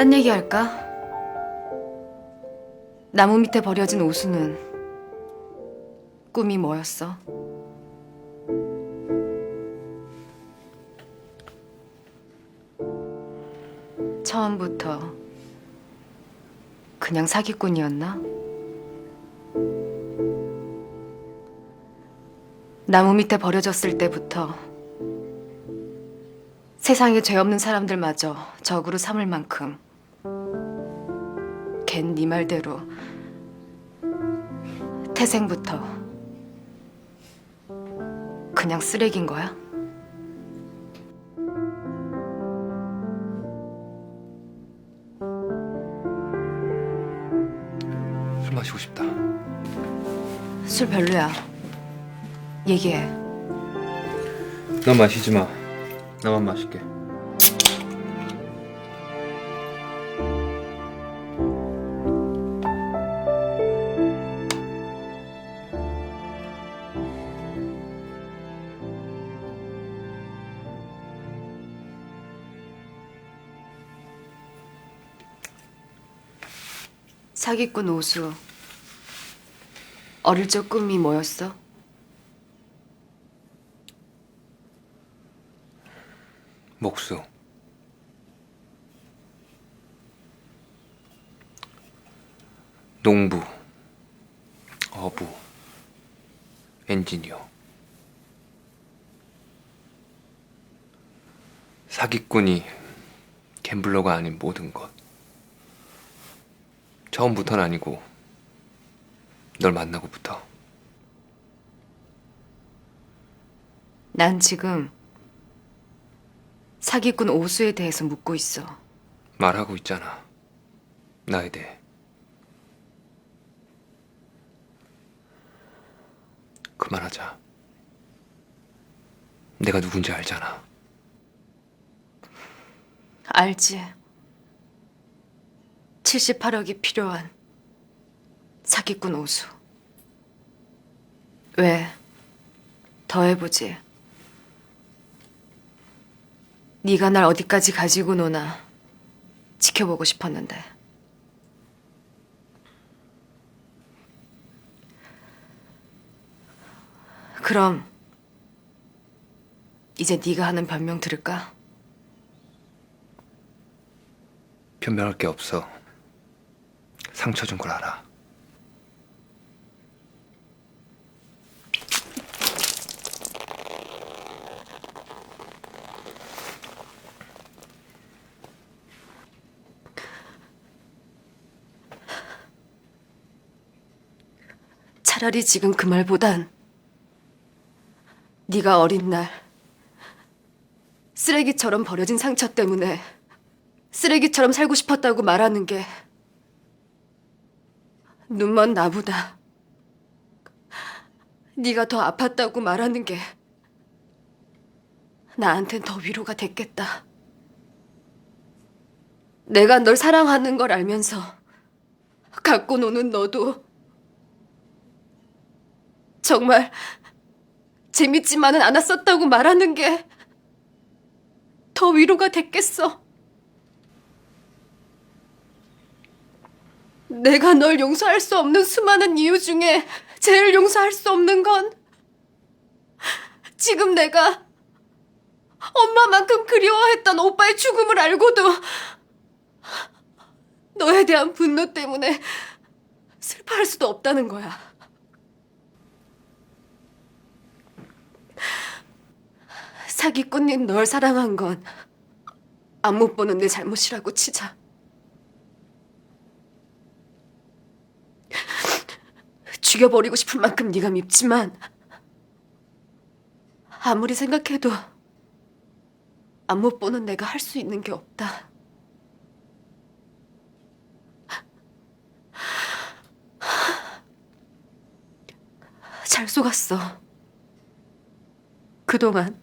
딴 얘기 할까? 나무 밑에 버려진 오수는 꿈이 뭐였어? 처음부터 그냥 사기꾼이었나? 나무 밑에 버려졌을 때부터 세상에 죄 없는 사람들마저 적으로 삼을 만큼 걘 네 말대로 태생부터 그냥 쓰레기인 거야? 술 마시고 싶다. 술 별로야. 얘기해. 넌 마시지 마. 나만 마실게. 사기꾼 오수. 어릴 적 꿈이 뭐였어? 목수. 농부. 어부. 엔지니어. 사기꾼이 갬블러가 아닌 모든 것. 처음부터는 아니고 널 만나고부터. 난 지금 사기꾼 오수에 대해서 묻고 있어. 말하고 있잖아. 나에 대해. 그만하자. 내가 누군지 알잖아. 알지? 78억이 필요한 사기꾼 오수. 왜? 더 해보지. 네가 날 어디까지 가지고 노나 지켜보고 싶었는데. 그럼 이제 네가 하는 변명 들을까? 변명할 게 없어. 상처 준 걸 알아. 차라리 지금 그 말보단 네가 어린 날 쓰레기처럼 버려진 상처 때문에 쓰레기처럼 살고 싶었다고 말하는 게 눈먼 나보다 네가 더 아팠다고 말하는 게 나한텐 더 위로가 됐겠다. 내가 널 사랑하는 걸 알면서 갖고 노는 너도 정말 재밌지만은 않았었다고 말하는 게 더 위로가 됐겠어. 내가 널 용서할 수 없는 수많은 이유 중에 제일 용서할 수 없는 건 지금 내가 엄마만큼 그리워했던 오빠의 죽음을 알고도 너에 대한 분노 때문에 슬퍼할 수도 없다는 거야. 사기꾼인 널 사랑한 건 안 못 보는 내 잘못이라고 치자. 죽여버리고 싶을 만큼 네가 밉지만 아무리 생각해도 안 못 보는 내가 할 수 있는 게 없다. 잘 속았어. 그동안